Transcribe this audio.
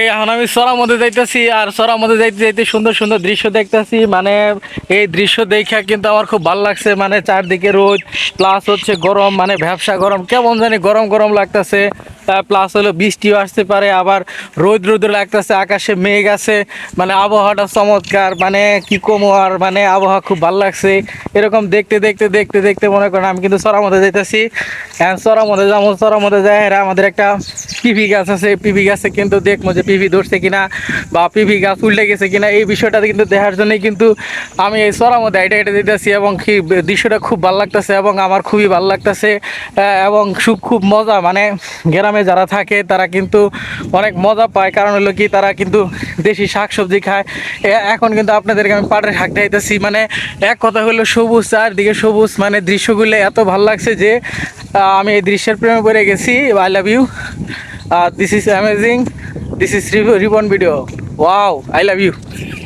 এই এখন আমি সরার মধ্যে যাইতেছি আর সরার মধ্যে যাইতে যাইতে সুন্দর সুন্দর দৃশ্য দেখতেছি মানে এই দৃশ্য দেখা কিন্তু আমার খুব ভালো লাগছে মানে চারদিকে রোদ প্লাস হচ্ছে গরম মানে ব্যবসা গরম কেমন জানি গরম গরম লাগতেছে প্লাস হলো বৃষ্টিও আসতে পারে আবার রোদ রোদ লাগতেছে আকাশে মেঘ আছে মানে আবহাওয়াটা চমৎকার মানে কি কমো আর মানে আবহাওয়া খুব ভালো লাগছে এরকম দেখতে দেখতে দেখতে দেখতে মনে করেন আমি কিন্তু সরার মধ্যে যাইতেছি সরার মধ্যে যেমন সরার মধ্যে যাই এরা আমাদের একটা পিভি গাছ আছে পিভি গাছে কিন্তু দেখবো যে পিভি ধরছে কিনা বা পিভি গাছ উল্টে গেছে কিনা এই বিষয়টা কিন্তু দেখার জন্যই কিন্তু আমি এই চড়ার মধ্যে এটা এটা দিতেছি এবং কি দৃশ্যটা খুব ভালো লাগতেছে এবং আমার খুবই ভালো লাগতেছে এবং খুব খুব মজা মানে গ্রামে যারা থাকে তারা কিন্তু অনেক মজা পায় কারণ হলো কি তারা কিন্তু দেশি শাক সবজি খায় এখন কিন্তু আপনাদেরকে আমি পাটের শাক দেখাইতেছি মানে এক কথা হলো সবুজ চারদিকে সবুজ মানে দৃশ্যগুলো এত ভালো লাগছে যে আমি এই দৃশ্যের প্রেমে পড়ে গেছি I love you This is amazing. This is ribbon video. Wow, I love you.